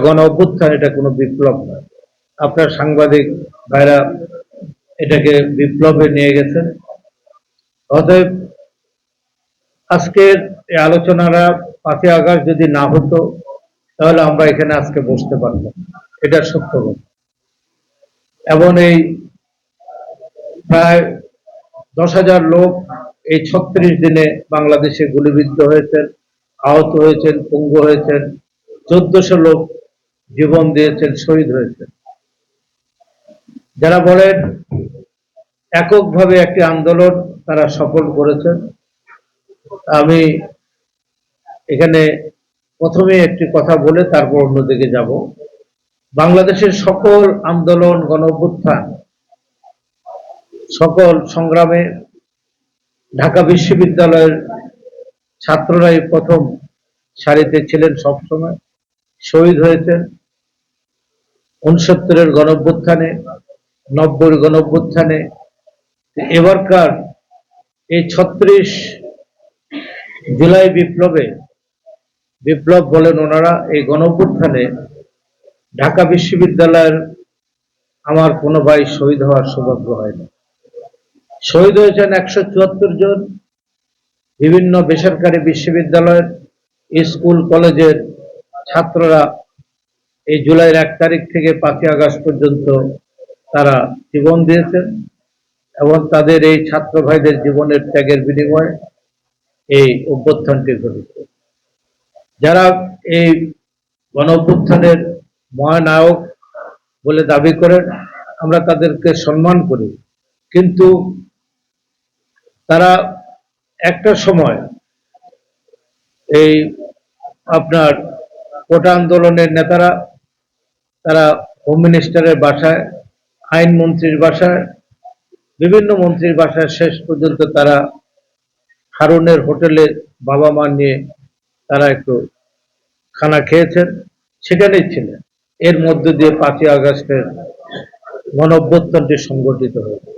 গণ অভ্যুত্থান এটা কোনো বিপ্লব নয়। আপনার সাংবাদিক ভাইরা এটাকে বিপ্লবে নিয়ে গেছেন। অতএব আজকের এই আলোচনারা পাঁচই আগস্ট যদি না হতো, তাহলে আমরা এখানে আজকে বসতে পারতাম এটা সত্য কথা। এবং এই প্রায় দশ হাজার লোক এই ছত্রিশ দিনে বাংলাদেশে গুলিবিদ্ধ হয়েছেন, আহত হয়েছেন, পঙ্গু হয়েছেন, চোদ্দশো লোক জীবন দিয়েছেন, শহীদ হয়েছেন। যারা বলেন এককভাবে একটি আন্দোলন তারা সফল করেছেন, আমি এখানে প্রথমে একটি কথা বলে তারপর অন্যদিকে যাব। বাংলাদেশের সকল আন্দোলন গণ অভ্যুত্থান সকল সংগ্রামে ঢাকা বিশ্ববিদ্যালয়ের ছাত্ররাই প্রথম সারিতে ছিলেন সবসময়, শহীদ হয়েছেন। উনসত্তরের গণঅভ্যুত্থানে নব্বই গণঅভ্যুত্থানে এবারকার এই ছত্রিশ জুলাই বিপ্লবে, বিপ্লব বলেন ওনারা, এই গণভ্যুত্থানে ঢাকা বিশ্ববিদ্যালয়ের আমার কোনো ভাই শহীদ হওয়ার সৌভাগ্য হয়নি শহীদ হয়েছেন একশো চুয়াত্তর জন বিভিন্ন বেসরকারি বিশ্ববিদ্যালয়ের, স্কুল, কলেজের ছাত্ররা এই জুলাইয়ের এক তারিখ থেকে পাঁচই আগস্ট পর্যন্ত তারা জীবন দিয়েছেন এবং তাদের এই ছাত্র ভাইদের জীবনের ত্যাগের বিনিময়ে এই অভ্যুত্থানটি ঘটেছে। যারা এই গণ অভ্যুত্থানের মহানায়ক বলে দাবি করেন, আমরা তাদেরকে সম্মান করি। কিন্তু তারা একটা সময় এই আপনার কোটা আন্দোলনের নেতারা তারা হোম মিনিস্টারের বাসায়, আইন মন্ত্রীর বাসায়, বিভিন্ন মন্ত্রীর বাসায় শেষ পর্যন্ত তারা হারুনের হোটেলে বাবা মা নিয়ে তারা একটু খানা খেয়েছেন সেখানেই ছিলেন এর মধ্যে দিয়ে পাঁচই আগস্টের গণ অভ্যুত্থানটি সংগঠিত হয়েছে।